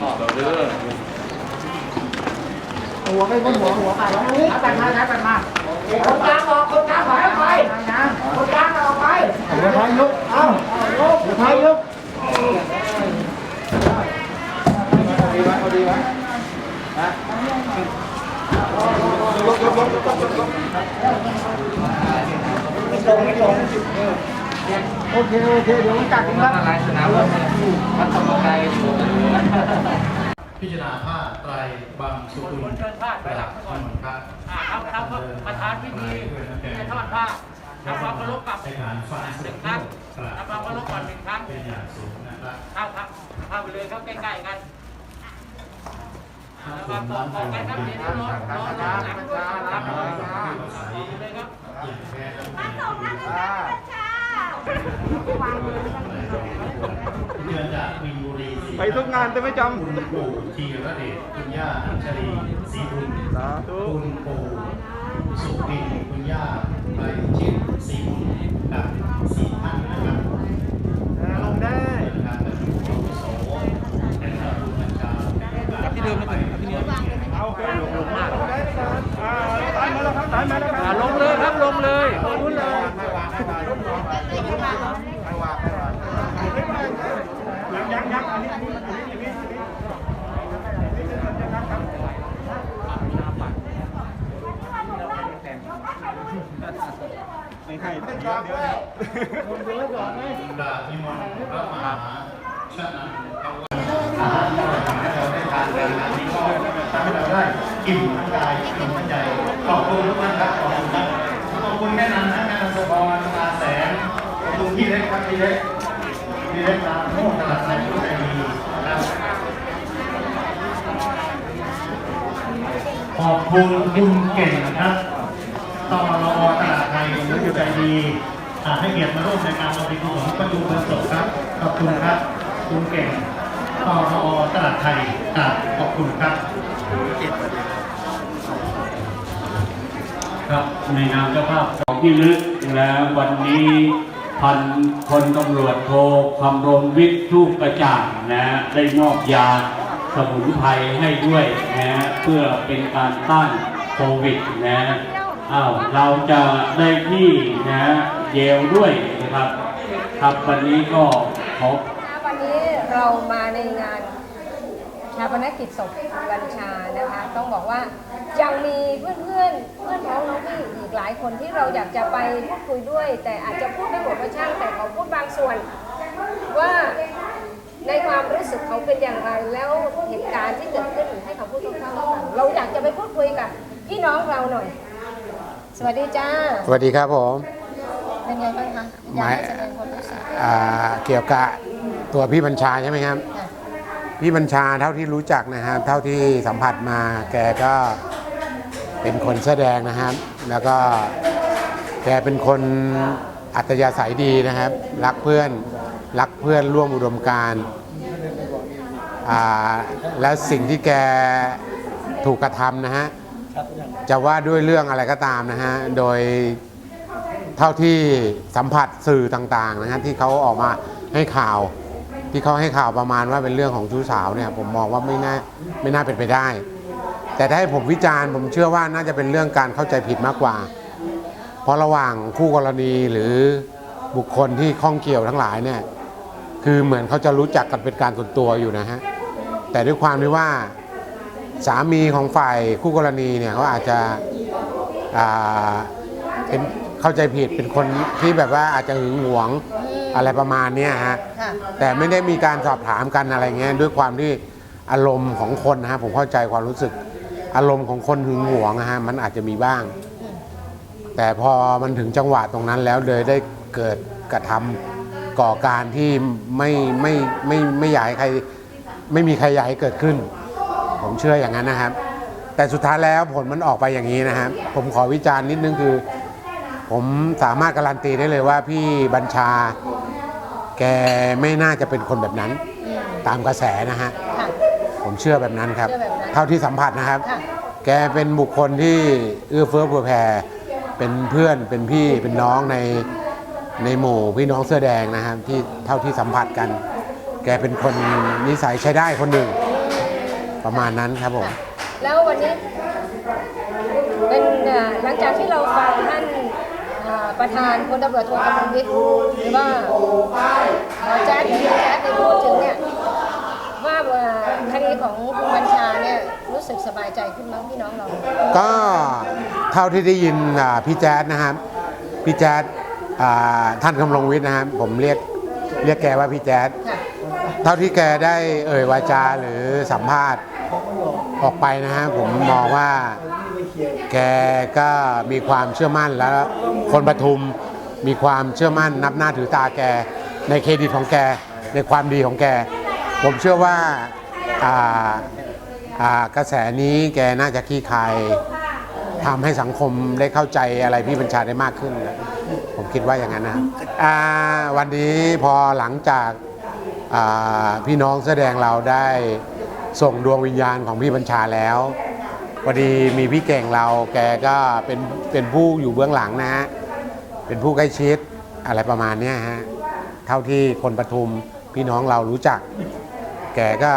好，我觉得。 หัวไปบนหัวหัวขาดแล้วนี่ตัดมาตัดมาคนกลางออกคนกลางถอยออกไปคนกลางออกไปหัวท้ายยกเอ้าหัวท้ายยกดีไว้ดีไว้นะยกยกยกยกยกยกไม่ตรงไม่ตรงโอเคโอเคเดี๋ยวมันกัดกันแล้วอะไรสนามวัดธรรมกาย พิจารณาผ้าไตรบางสุกุลประดับถนนพระอ่าครับครับประธานพิธีให้ทอดผ้าทำความเคารพกับในการฟังหสุนึ่งขครั้งกราบทำความเคารพก่อนหนึ่งครั้งเป็นอย่างสูงนะครับเข้าครับเข้าไปเลยครับใกล้ๆกันถ้าแล้วคก็นต่อนั้นต่อเป็นไปครับเดี๋ยวรอรอรอหลังด้วยหลังด้วยเลยครับอย่างแท้ต้องมี เดือนจากมินบุรีศรีไปทุกงานแต่ไม่จำคุณปู่ธีรเดชคุณย่าอัญชลีศรีบุญสาธุคุณปู่สุปินคุณย่าไปชิดศรีบุญกับสี่ท่านนะครับ ลงได้ การประชุมอาวุโสเป็นระดับบัญชากับที่เดิมนะกับที่เดิม เอาไปลงลงมาลงได้ไหมครับอ่าตายมาแล้วครับตายมาแล้วครับ ลงเลยครับลงเลย ลงเลยไม่วางไม่วางไม่วางไม่วางยังยังยังอันนี้อันนี้อันนี้อันนี้อันนี้ ไม่ให้เดี๋ยวเดี๋ยวเดี๋ยวก่อนไหมดาบนิมนต์พระมหาชนะตะวันอาหารที่เราได้ทานกันอันนี้ก็ทำให้เราได้อิ่มทั้งกายอิ่มทั้งใจ ขอบคุณทุกท่านครับ ขอบคุณครับขอบคุณแม่นันนะแม่นันสบอนตาแสงขอบคุณพี่เล็กครับพี่เล็กพี่เล็กตามโมกตลาดไทยผู้ใจดีนะครับขอบคุณคุณเก่งนะครับตอ ใจดีให้เกียรติมาร่วมในการบริจาคของประชุมวันศุกร์ครับ ขอบคุณครับ คุณเก่งตอรอตลาดไทยครับขอบคุณครับครับในนามเจ้าภาพของที่ลึกและวันนี้พันพลตำรวจโทคำรณวิทย์ทูปกระจ่างนะได้มอบยาสมุนไพรให้ด้วยนะเพื่อเป็นการต้านโควิดนะ อ้าวเราจะได้ที่นะเยลด้วยนะครับ ครับวันนี้ก็ขอวันนี้เรามาในงานชาปนกิจศพกัญชานะคะ ต้องบอกว่ายังมีเพื่อนเพื่อนเพื่อนพ้องน้องพี่อีกหลายคนที่เราอยากจะไปพูดคุยด้วย แต่อาจจะพูดไม่หมดก็ช่างแต่ขอพูดบางส่วน ว่าในความรู้สึกเขาเป็นอย่างไรแล้วเหตุการณ์ที่เกิดขึ้นให้เขาพูดคร่าวๆให้ฟังเราอยากจะไปพูดคุยกับพี่น้องเราหน่อย สวัสดีจ้า สวัสดีครับผม เป็นไงบ้างคะอยากให้แสดงความรู้สึกอ่าเกี่ยวกับตัวพี่บัญชาใช่ไหมครับ ค่ะพี่บัญชาเท่าที่รู้จักนะครับ เท่าที่สัมผัสมาแกก็เป็นคนแสอแดงนะครับ แล้วก็แกเป็นคนอัตยาศัยดีนะครับ รักเพื่อนรักเพื่อนร่วมอุดมการณ์อ่าแล้วสิ่งที่แกถูกกระทำนะฮะ จะว่าด้วยเรื่องอะไรก็ตามนะฮะ โดยเท่าที่สัมผัสสื่อต่างๆนะฮะที่เขาออกมาให้ข่าวที่เขาให้ข่าวประมาณว่าเป็นเรื่องของชู้สาวเนี่ยผมมองว่าไม่น่าไม่น่าเป็นไปได้ แต่ถ้าให้ผมวิจารณ์ผมเชื่อว่าน่าจะเป็นเรื่องการเข้าใจผิดมากกว่า เพราะระหว่างคู่กรณีหรือบุคคลที่ข้องเกี่ยวทั้งหลายเนี่ยคือเหมือนเขาจะรู้จักกันเป็นการส่วนตัวอยู่นะฮะแต่ด้วยความที่ว่า สามีของฝ่ายคู่กรณีเนี่ยเขาอาจจะอ่าเป็นเข้าใจผิดเป็นคนที่แบบว่าอาจจะหึงหวงอะไรประมาณเนี้ยฮะค่ะแต่ไม่ได้มีการสอบถามกันอะไรเงี้ยด้วยความที่อารมณ์ของคนนะฮะผมเข้าใจความรู้สึกอารมณ์ของคนหึงหวงนะฮะมันอาจจะมีบ้าง แต่พอมันถึงจังหวะตรงนั้นแล้วเลยได้เกิดกระทำก่อการที่ไม่ไม่ไม่ไม่อยากให้ใคร ไม่มีใครอยากให้เกิดขึ้น ผมเชื่ออย่างนั้นนะครับ แต่สุดท้ายแล้วผลมันออกไปอย่างนี้นะครับ ผมขอวิจารณ์นิดนึงคือ ผมสามารถการันตีได้เลยว่าพี่บัญชา แกไม่น่าจะเป็นคนแบบนั้น ตามกระแสนะฮะค่ะ ผมเชื่อแบบนั้นครับ เชื่อแบบนั้น เท่าที่สัมผัสนะครับ ค่ะ แกเป็นบุคคลที่เอื้อเฟื้อเผื่อแผ่เป็นเพื่อนเป็นพี่เป็นน้องในในหมู่พี่น้องเสื้อแดงนะครับที่เท่าที่สัมผัสกัน แกเป็นคนนิสัยใช้ได้คนหนึ่ง ประมาณนั้นครับผม แล้ววันนี้เป็นเอ่อหลังจากที่เราฟังท่านเอ่อประธานพลตำรวจโทกำลังวิทย์หรือว่าเอ่อแจ๊ดที่แจ๊ดได้พูดถึงเนี่ยว่าเอ่อคดีของคุณบัญชาเนี่ยรู้สึกสบายใจขึ้นมั้งพี่น้องเรา ก็เท่าที่ได้ยินอ่าพี่แจ๊ดนะครับพี่แจ๊ดอ่าท่านกำลงวิทย์นะครับผมเรียกเรียกแกว่าพี่แจ๊ดค่ะ เท่าที่แกได้เอ่ยวาจาหรือสัมภาษณ์ ออกไปนะฮะผมมองว่าแกก็มีความเชื่อมั่นแล้วคนปทุมมีความเชื่อมั่นนับหน้าถือตาแก ในเครดิตของแก ในความดีของแก ผมเชื่อว่าาากระแสนี้แกน่าจะขี้คายทำให้สังคมได้เข้าใจอะไรพี่บัญชาได้มากขึ้น ผมคิดว่าอย่างนั้นนะวันนี้พอหลังจากาพี่น้องแสดงเราได้ ส่งดวงวิญญาณของพี่บัญชาแล้วพอดีมีพี่เก่งเราแกก็เป็นเป็นผู้อยู่เบื้องหลังนะฮะเป็นผู้ใกล้ชิดอะไรประมาณเนี้ยฮะเท่าที่คนปทุมพี่น้องเรารู้จัก แกก็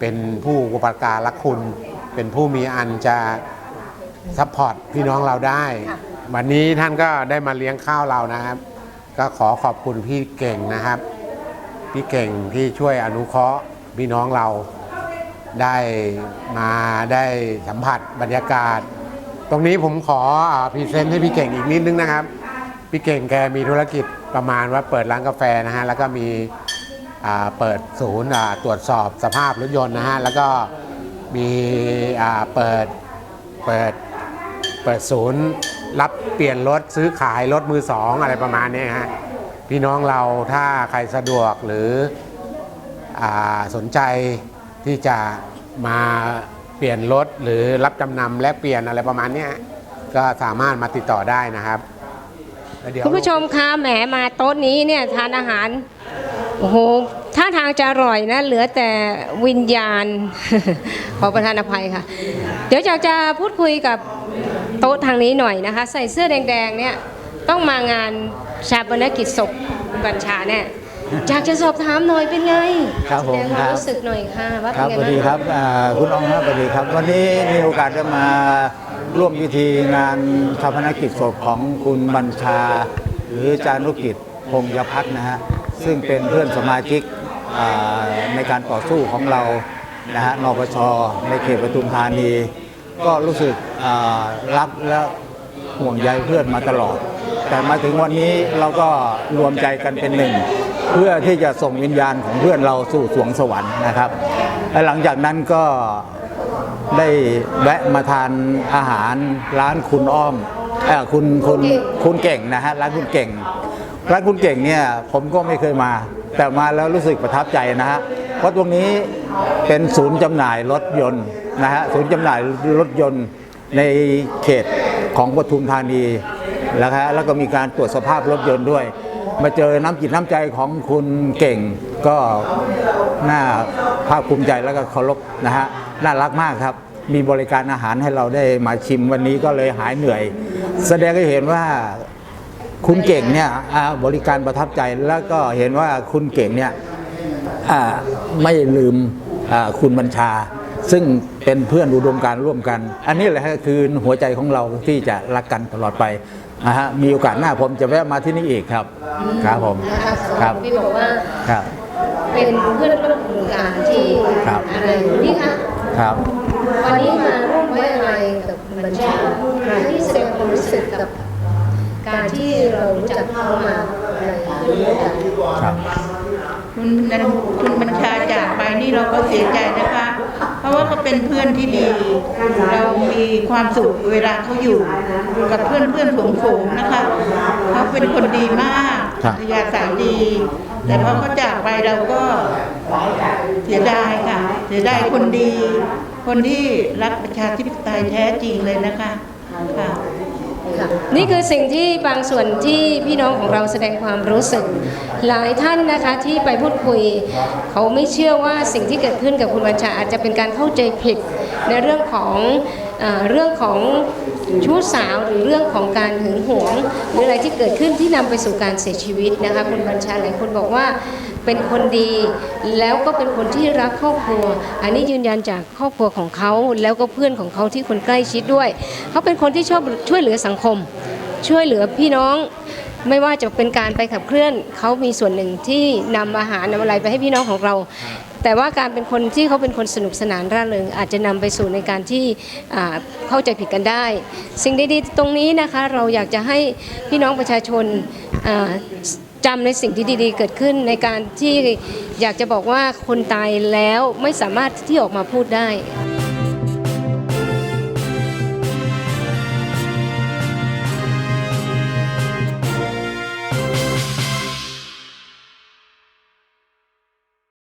เป็นผู้อุปการรักคุณ เป็นผู้มีอันจะซัพพอร์ตพี่น้องเราได้ วันนี้ท่านก็ได้มาเลี้ยงข้าวเรานะครับ ก็ขอขอบคุณพี่เก่งนะครับ พี่เก่งที่ช่วยอนุเคราะห์พี่น้องเรา ได้มาได้สัมผัสบรรยากาศ ตรงนี้ผมขอพรีเซนต์ให้พี่เก่งอีกนิดนึงนะครับ พี่เก่งแกมีธุรกิจประมาณว่าเปิดร้านกาแฟนะฮะ แล้วก็มีเปิดศูนย์ตรวจสอบสภาพรถยนต์นะฮะ แล้วก็มีเปิดเปิดเปิดศูนย์รับเปลี่ยนรถซื้อขายรถมือสองอะไรประมาณนี้ฮะพี่น้องเราถ้าใครสะดวกหรืออสนใจ ที่จะมาเปลี่ยนรถหรือรับจำนำและเปลี่ยนอะไรประมาณเนี้ยก็สามารถมาติดต่อได้นะครับแล้วเดี๋ยวคุณผู้ชมคะแหมมาโต๊ะนี้เนี่ยทานอาหาร โอ้โหท่าทางจะอร่อยนะ เหลือแต่วิญญาณ ขอประทานอภัยค่ะ เดี๋ยวอยาจะพูดคุยกับโต๊ะทางนี้หน่อยนะคะ ใส่เสื้อแดงๆเนี่ยต้องมางานชาปนกิจศพบัญชาเนี่ย อยากจะสอบถามหน่อยเป็นไงครับผมแสดงความครับรู้สึกหน่อยค่ะ ว่าคเป็รันบไงสวัสดีบ้างครับอ่าคุณอองครับสวัสดีครับ วันนี้มีโอกาสได้มาร่วมพิธีงานชาพนกิจศพของคุณบัญชา หรือจานุกิจพงยพัฒน์นะฮะซึ่งเป็นเพื่อนสมาชิกอ่าในการต่อสู้ของเรานะฮะนปชในเขตปทุมธานี ก็รู้สึกอ่ารักและ ห่วงใยเพื่อนมาตลอด แต่มาถึงวันนี้เราก็รวมใจกันเป็นหนึ่ง เพื่อที่จะส่งวิญญาณของเพื่อนเราสู่สวงสวรรค์นะครับและหลังจากนั้นก็ได้แวะมาทานอาหารร้านคุณอ้อมเออคุณคุณคุณเก่งนะฮะร้านคุณเก่ง ร้านคุณเก่งเนี่ยผมก็ไม่เคยมา แต่มาแล้วรู้สึกประทับใจนะฮะเพราะตรงนี้เป็นศูนย์จำหน่ายรถยนต์นะฮะศูนย์จำหน่ายรถยนต์ในเขตของปทุมธานีแล้วฮะแล้วก็มีการตรวจสภาพรถยนต์ด้วย มาเจอน้ำจิตน้ำใจของคุณเก่งก็น่าภาคภูมิใจแล้วก็เคารพนะฮะน่ารักมากครับ มีบริการอาหารให้เราได้มาชิมวันนี้ก็เลยหายเหนื่อย แสดงให้เห็นว่าคุณเก่งเนี่ยบริการประทับใจแล้วก็เห็นว่าคุณเก่งเนี่ยไม่ลืมคุณบัญชา ซึ่งเป็นเพื่อนอุดมการณ์ร่วมกัน อันนี้แหละฮะคือหัวใจของเราที่จะรักกันตลอดไปนะฮะมีโอกาสหน้าผมจะแวะมาที่นี่อีกครับครับผมนะคะครับพี่บอกว่าครับ เป็นเพื่อนร่วมกลุ่มการที่ครับอะไรนี่คะครับ วันนี้มาร่วมไว้อะไรกับคุณบัญชาที่แสดงความรู้สึกกับการที่เรารู้จักเขามาในรุ่นการครับคุณนันคุณบัญชาจากไปนี่เราก็เสียใจนะคะเพ ราะว่าเขาเป็นเพื่อนที่ดี เรามีความสุขเวลาเขาอยู่กับเพื่อนเพื่อนฝูงฝูงๆนะคะเขาเป็นคนดีมากครับพยาสายดี แต่พอเขาจากไปเราก็เสียดายค่ะ เสียดายคนดี คนที่รักประชาธิปไตยแท้จริงเลยนะคะค่ะ นี่คือสิ่งที่บางส่วนที่พี่น้องของเราแสดงความรู้สึก หลายท่านนะคะที่ไปพูดคุย เขาไม่เชื่อว่าสิ่งที่เกิดขึ้นกับคุณบัญชาอาจจะเป็นการเข้าใจผิดในเรื่องของ เรื่องของชู้สาวหรือเรื่องของการหึงหวงหรืออะไรที่เกิดขึ้นที่นำไปสู่การเสียชีวิตนะคะคุณบัญชาหลายคนบอกว่าเป็นคนดีแล้วก็เป็นคนที่รักครอบครัว อันนี้ยืนยันจากครอบครัวของเขาแล้วก็เพื่อนของเขาที่คนใกล้ชิดด้วย เขาเป็นคนที่ชอบช่วยเหลือสังคม ช่วยเหลือพี่น้องไม่ว่าจะเป็นการไปขับเคลื่อน เขามีส่วนหนึ่งที่นำอาหารนำอะไรไปให้พี่น้องของเรา แต่ว่าการเป็นคนที่เขาเป็นคนสนุกสนานร่าเริงอาจจะนำไปสู่ในการที่เข้าใจผิดกันได้ สิ่งดีๆตรงนี้นะคะเราอยากจะให้พี่น้องประชาชนอ่าจำในสิ่งที่ดีๆ เกิดขึ้นในการที่อยากจะบอกว่าคนตายแล้วไม่สามารถที่ออกมาพูดได้